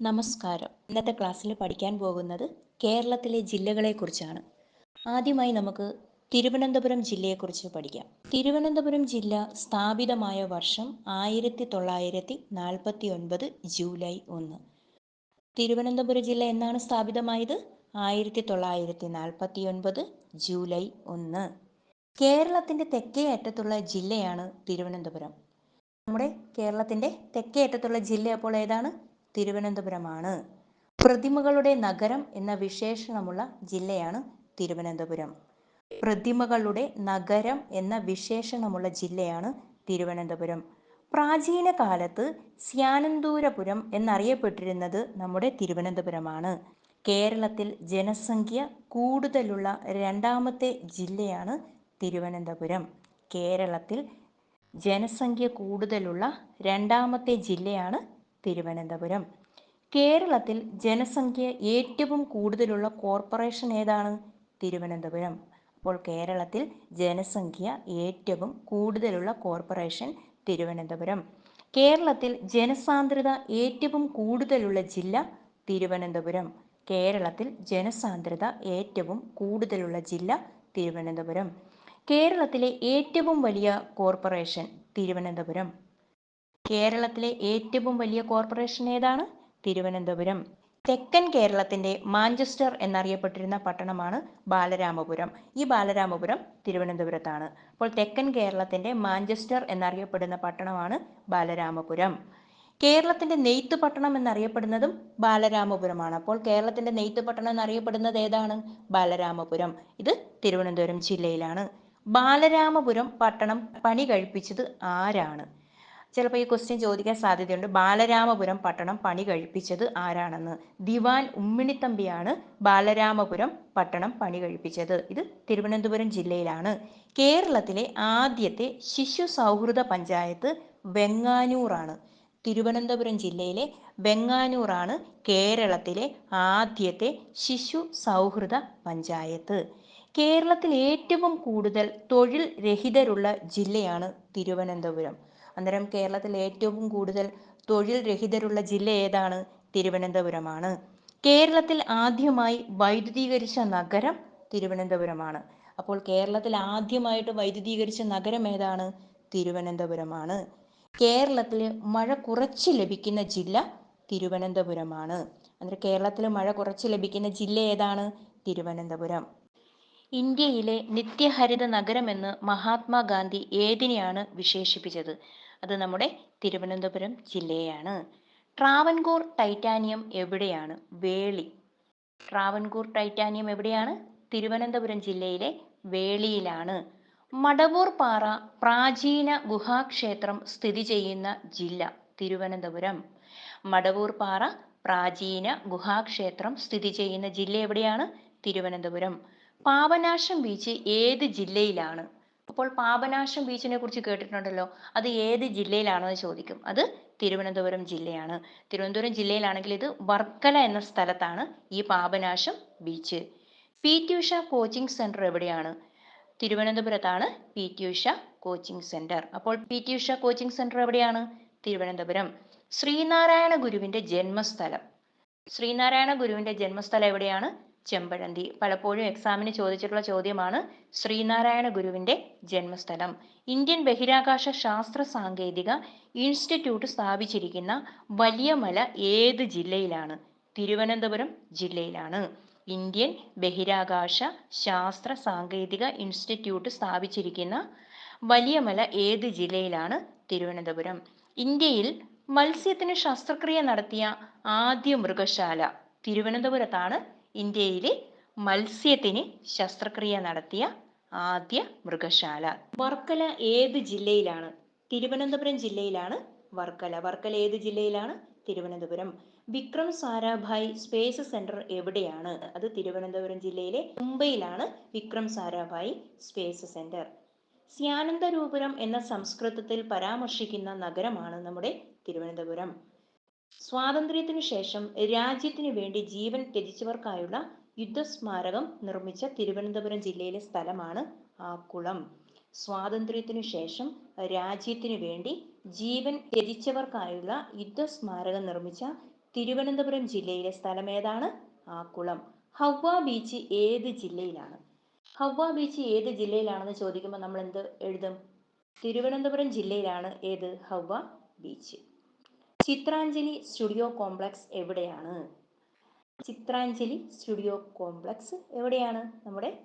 നമസ്കാരം. ഇന്നത്തെ ക്ലാസ്സിൽ പഠിക്കാൻ പോകുന്നത് കേരളത്തിലെ ജില്ലകളെക്കുറിച്ചാണ്. ആദ്യമായി നമുക്ക് തിരുവനന്തപുരം ജില്ലയെക്കുറിച്ച് പഠിക്കാം. തിരുവനന്തപുരം ജില്ല സ്ഥാപിതമായ വർഷം ആയിരത്തി തൊള്ളായിരത്തി നാൽപ്പത്തി ഒൻപത് ജൂലൈ ഒന്ന്. തിരുവനന്തപുരം ജില്ല എന്നാണ് സ്ഥാപിതമായത്? ആയിരത്തി തൊള്ളായിരത്തി നാൽപ്പത്തി ഒൻപത് ജൂലൈ ഒന്ന്. കേരളത്തിന്റെ തെക്കേ അറ്റത്തുള്ള ജില്ലയാണ് തിരുവനന്തപുരം. നമ്മുടെ കേരളത്തിന്റെ തെക്കേ അറ്റത്തുള്ള ജില്ല അപ്പോൾ ഏതാണ്? തിരുവനന്തപുരമാണ്. പ്രതിമകളുടെ നഗരം എന്ന വിശേഷണമുള്ള ജില്ലയാണ് തിരുവനന്തപുരം. പ്രതിമകളുടെ നഗരം എന്ന വിശേഷണമുള്ള ജില്ലയാണ് തിരുവനന്തപുരം. പ്രാചീന കാലത്ത് സ്യാനന്തൂരപുരം എന്നറിയപ്പെട്ടിരുന്നത് നമ്മുടെ തിരുവനന്തപുരമാണ്. കേരളത്തിൽ ജനസംഖ്യ കൂടുതലുള്ള രണ്ടാമത്തെ ജില്ലയാണ് തിരുവനന്തപുരം. കേരളത്തിൽ ജനസംഖ്യ കൂടുതലുള്ള രണ്ടാമത്തെ ജില്ലയാണ് തിരുവനന്തപുരം. കേരളത്തിൽ ജനസംഖ്യ ഏറ്റവും കൂടുതലുള്ള കോർപ്പറേഷൻ ഏതാണ്? തിരുവനന്തപുരം. അപ്പോൾ കേരളത്തിൽ ജനസംഖ്യ ഏറ്റവും കൂടുതലുള്ള കോർപ്പറേഷൻ തിരുവനന്തപുരം. കേരളത്തിൽ ജനസാന്ദ്രത ഏറ്റവും കൂടുതലുള്ള ജില്ല തിരുവനന്തപുരം. കേരളത്തിൽ ജനസാന്ദ്രത ഏറ്റവും കൂടുതലുള്ള ജില്ല തിരുവനന്തപുരം. കേരളത്തിലെ ഏറ്റവും വലിയ കോർപ്പറേഷൻ തിരുവനന്തപുരം. കേരളത്തിലെ ഏറ്റവും വലിയ കോർപ്പറേഷൻ ഏതാണ്? തിരുവനന്തപുരം. തെക്കൻ കേരളത്തിന്റെ മാഞ്ചസ്റ്റർ എന്നറിയപ്പെട്ടിരുന്ന പട്ടണമാണ് ബാലരാമപുരം. ഈ ബാലരാമപുരം തിരുവനന്തപുരത്താണ്. അപ്പോൾ തെക്കൻ കേരളത്തിന്റെ മാഞ്ചസ്റ്റർ എന്നറിയപ്പെടുന്ന പട്ടണമാണ് ബാലരാമപുരം. കേരളത്തിന്റെ നെയ്ത്ത് പട്ടണം എന്നറിയപ്പെടുന്നതും ബാലരാമപുരമാണ്. അപ്പോൾ കേരളത്തിന്റെ നെയ്ത്ത് പട്ടണം എന്നറിയപ്പെടുന്നത് ഏതാണ്? ബാലരാമപുരം. ഇത് തിരുവനന്തപുരം ജില്ലയിലാണ്. ബാലരാമപുരം പട്ടണം പണി കഴിപ്പിച്ചത് ആരാണ്? ചിലപ്പോൾ ഈ ക്വസ്റ്റ്യൻ ചോദിക്കാൻ സാധ്യതയുണ്ട്. ബാലരാമപുരം പട്ടണം പണി കഴിപ്പിച്ചത് ആരാണെന്ന്? ദിവാൻ ഉമ്മിണിത്തമ്പിയാണ് ബാലരാമപുരം പട്ടണം പണി കഴിപ്പിച്ചത്. ഇത് തിരുവനന്തപുരം ജില്ലയിലാണ്. കേരളത്തിലെ ആദ്യത്തെ ശിശു സൗഹൃദ പഞ്ചായത്ത് വെങ്ങാനൂറാണ്. തിരുവനന്തപുരം ജില്ലയിലെ വെങ്ങാനൂറാണ് കേരളത്തിലെ ആദ്യത്തെ ശിശു സൗഹൃദ പഞ്ചായത്ത്. കേരളത്തിൽ ഏറ്റവും കൂടുതൽ തൊഴിൽ രഹിതരുള്ള ജില്ലയാണ് തിരുവനന്തപുരം. അന്നേരം കേരളത്തിൽ ഏറ്റവും കൂടുതൽ തൊഴിൽ രഹിതരുള്ള ജില്ല ഏതാണ്? തിരുവനന്തപുരമാണ്. കേരളത്തിൽ ആദ്യമായി വൈദ്യുതീകരിച്ച നഗരം തിരുവനന്തപുരമാണ്. അപ്പോൾ കേരളത്തിൽ ആദ്യമായിട്ട് വൈദ്യുതീകരിച്ച നഗരം ഏതാണ്? തിരുവനന്തപുരമാണ്. കേരളത്തിൽ മഴ കുറച്ച് ലഭിക്കുന്ന ജില്ല തിരുവനന്തപുരമാണ്. അന്നേരം കേരളത്തിൽ മഴ കുറച്ച് ലഭിക്കുന്ന ജില്ല ഏതാണ്? തിരുവനന്തപുരം. ഇന്ത്യയിലെ നിത്യഹരിത നഗരമെന്ന് മഹാത്മാഗാന്ധി ഏതിനെയാണ് വിശേഷിപ്പിച്ചത്? അത് നമ്മുടെ തിരുവനന്തപുരം ജില്ലയാണ്. ട്രാവൻകൂർ ടൈറ്റാനിയം എവിടെയാണ്? വേളി. ട്രാവൻകൂർ ടൈറ്റാനിയം എവിടെയാണ്? തിരുവനന്തപുരം ജില്ലയിലെ വേളിയിലാണ്. മടവൂർ പാറ പ്രാചീന ഗുഹാക്ഷേത്രം സ്ഥിതി ചെയ്യുന്ന ജില്ല തിരുവനന്തപുരം. മടവൂർ പാറ പ്രാചീന ഗുഹാക്ഷേത്രം സ്ഥിതി ചെയ്യുന്ന ജില്ല എവിടെയാണ്? തിരുവനന്തപുരം. പാപനാശം ബീച്ച് ഏത് ജില്ലയിലാണ്? അപ്പോൾ പാപനാശം ബീച്ചിനെ കുറിച്ച് കേട്ടിട്ടുണ്ടല്ലോ. അത് ഏത് ജില്ലയിലാണെന്ന് ചോദിക്കും. അത് തിരുവനന്തപുരം ജില്ലയാണ്. തിരുവനന്തപുരം ജില്ലയിലാണെങ്കിൽ ഇത് വർക്കല എന്ന സ്ഥലത്താണ് ഈ Papanasam beach. P T Usha coaching centre എവിടെയാണ്? തിരുവനന്തപുരത്താണ് P T Usha coaching centre അപ്പോൾ P T Usha coaching centre എവിടെയാണ്? തിരുവനന്തപുരം. ശ്രീനാരായണ ഗുരുവിന്റെ ജന്മസ്ഥലം. ശ്രീനാരായണ ഗുരുവിന്റെ ജന്മസ്ഥലം എവിടെയാണ്? ചെമ്പഴന്തി. പലപ്പോഴും എക്സാമിന് ചോദിച്ചിട്ടുള്ള ചോദ്യമാണ് ശ്രീനാരായണ ഗുരുവിന്റെ ജന്മസ്ഥലം. ഇന്ത്യൻ ബഹിരാകാശ ശാസ്ത്ര സാങ്കേതിക ഇൻസ്റ്റിറ്റ്യൂട്ട് സ്ഥാപിച്ചിരിക്കുന്ന വലിയ മല ഏത് ജില്ലയിലാണ്? തിരുവനന്തപുരം ജില്ലയിലാണ്. ഇന്ത്യൻ ബഹിരാകാശ ശാസ്ത്ര സാങ്കേതിക ഇൻസ്റ്റിറ്റ്യൂട്ട് സ്ഥാപിച്ചിരിക്കുന്ന വലിയ മല ഏത് ജില്ലയിലാണ്? തിരുവനന്തപുരം. ഇന്ത്യയിൽ മത്സ്യത്തിന് ശസ്ത്രക്രിയ നടത്തിയ ആദ്യ മൃഗശാല തിരുവനന്തപുരത്താണ് ഇന്ത്യയിലെ മത്സ്യത്തിന് ശസ്ത്രക്രിയ നടത്തിയ ആദ്യ മൃഗശാല. വർക്കല ഏത് ജില്ലയിലാണ്? തിരുവനന്തപുരം ജില്ലയിലാണ് വർക്കല. വർക്കല ഏത് ജില്ലയിലാണ്? തിരുവനന്തപുരം. വിക്രം സാരാഭായ് സ്പേസ് സെന്റർ എവിടെയാണ്? അത് തിരുവനന്തപുരം ജില്ലയിലെ മുംബൈയിലാണ് വിക്രം സാരാഭായ് സ്പേസ് സെന്റർ. സ്യാനന്ദരൂപുരം എന്ന സംസ്കൃതത്തിൽ പരാമർശിക്കുന്ന നഗരമാണ് നമ്മുടെ തിരുവനന്തപുരം. സ്വാതന്ത്ര്യത്തിനു ശേഷം രാജ്യത്തിനു വേണ്ടി ജീവൻ ത്യജിച്ചവർക്കായുള്ള യുദ്ധസ്മാരകം നിർമ്മിച്ച തിരുവനന്തപുരം ജില്ലയിലെ സ്ഥലമാണ് ആക്കുളം. സ്വാതന്ത്ര്യത്തിനു ശേഷം രാജ്യത്തിനു വേണ്ടി ജീവൻ ത്യജിച്ചവർക്കായുള്ള യുദ്ധസ്മാരകം നിർമ്മിച്ച തിരുവനന്തപുരം ജില്ലയിലെ സ്ഥലം ഏതാണ്? ആക്കുളം. ഹവ്വ ബീച്ച് ഏത് ജില്ലയിലാണ്? ഹവ്വ ബീച്ച് ഏത് ജില്ലയിലാണെന്ന് ചോദിക്കുമ്പോൾ നമ്മൾ എന്ത് എഴുതും? തിരുവനന്തപുരം ജില്ലയിലാണ് ഏത് Hawa beach? Chitranjali studio complex എവിടെയാണ്? ചിത്രാഞ്ജലി സ്റ്റുഡിയോ കോംപ്ലക്സ് എവിടെയാണ്? നമ്മുടെ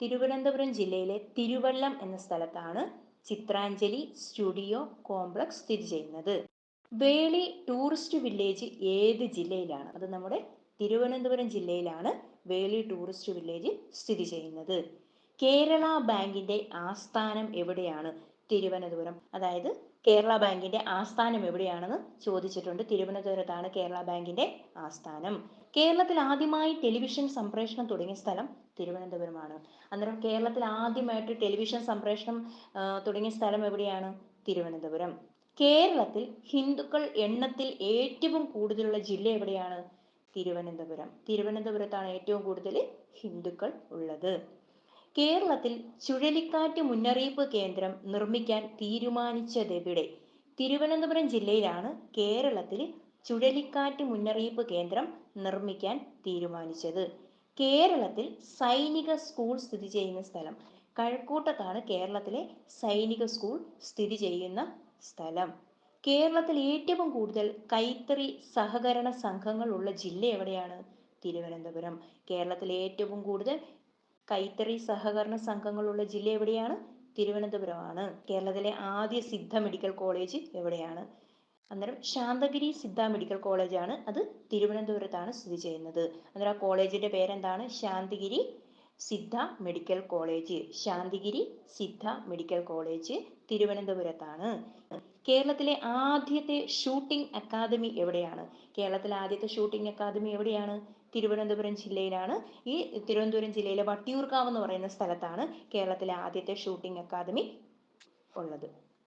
തിരുവനന്തപുരം ജില്ലയിലെ തിരുവല്ലം എന്ന സ്ഥലത്താണ് ചിത്രാഞ്ജലി സ്റ്റുഡിയോ കോംപ്ലക്സ് സ്ഥിതി ചെയ്യുന്നത്. വേളി ടൂറിസ്റ്റ് വില്ലേജ് ഏത് ജില്ലയിലാണ്? അത് നമ്മുടെ തിരുവനന്തപുരം ജില്ലയിലാണ് വേളി ടൂറിസ്റ്റ് വില്ലേജ് സ്ഥിതി ചെയ്യുന്നത്. കേരള ബാങ്കിന്റെ ആസ്ഥാനം എവിടെയാണ്? തിരുവനന്തപുരം. അതായത് കേരള ബാങ്കിന്റെ ആസ്ഥാനം എവിടെയാണെന്ന് ചോദിച്ചിട്ടുണ്ട്. തിരുവനന്തപുരത്താണ് കേരള ബാങ്കിന്റെ ആസ്ഥാനം. കേരളത്തിൽ ആദ്യമായി ടെലിവിഷൻ സംപ്രേഷണം തുടങ്ങിയ സ്ഥലം തിരുവനന്തപുരമാണ്. അന്നേരം കേരളത്തിൽ ആദ്യമായിട്ട് ടെലിവിഷൻ സംപ്രേഷണം തുടങ്ങിയ സ്ഥലം എവിടെയാണ്? തിരുവനന്തപുരം. കേരളത്തിൽ ഹിന്ദുക്കൾ എണ്ണത്തിൽ ഏറ്റവും കൂടുതലുള്ള ജില്ല എവിടെയാണ്? തിരുവനന്തപുരം. തിരുവനന്തപുരത്താണ് ഏറ്റവും കൂടുതൽ ഹിന്ദുക്കൾ ഉള്ളത്. കേരളത്തിൽ ചുഴലിക്കാറ്റ് മുന്നറിയിപ്പ് കേന്ദ്രം നിർമ്മിക്കാൻ തീരുമാനിച്ചതെവിടെ? തിരുവനന്തപുരം ജില്ലയിലാണ് കേരളത്തിൽ ചുഴലിക്കാറ്റ് മുന്നറിയിപ്പ് കേന്ദ്രം നിർമ്മിക്കാൻ തീരുമാനിച്ചത്. കേരളത്തിൽ സൈനിക സ്കൂൾ സ്ഥിതി ചെയ്യുന്ന സ്ഥലം. കഴക്കൂട്ടത്താണ് കേരളത്തിലെ സൈനിക സ്കൂൾ സ്ഥിതി ചെയ്യുന്ന സ്ഥലം. കേരളത്തിൽ ഏറ്റവും കൂടുതൽ കൈത്തറി സഹകരണ സംഘങ്ങൾ ഉള്ള ജില്ല എവിടെയാണ്? തിരുവനന്തപുരം. കേരളത്തിലെ ഏറ്റവും കൂടുതൽ കൈത്തറി സഹകരണ സംഘങ്ങളുള്ള ജില്ല എവിടെയാണ്? തിരുവനന്തപുരമാണ്. കേരളത്തിലെ ആദ്യ സിദ്ധ മെഡിക്കൽ കോളേജ് എവിടെയാണ്? അന്നേരം ശാന്തഗിരി സിദ്ധ മെഡിക്കൽ കോളേജാണ്. അത് തിരുവനന്തപുരത്താണ് സ്ഥിതി ചെയ്യുന്നത്. അന്നേരം ആ കോളേജിന്റെ പേരെന്താണ്? Santhigiri Siddha medical college. Santhigiri Siddha medical college തിരുവനന്തപുരത്താണ്. കേരളത്തിലെ ആദ്യത്തെ ഷൂട്ടിംഗ് അക്കാദമി എവിടെയാണ്? കേരളത്തിലെ ആദ്യത്തെ ഷൂട്ടിംഗ് അക്കാദമി എവിടെയാണ്? തിരുവനന്തപുരം ജില്ലയിലാണ്. ഈ തിരുവനന്തപുരം ജില്ലയിലെ വട്ടിയൂർക്കാവ് എന്ന് പറയുന്ന സ്ഥലത്താണ് കേരളത്തിലെ ആദ്യത്തെ ഷൂട്ടിംഗ് അക്കാദമി ഉള്ളത്.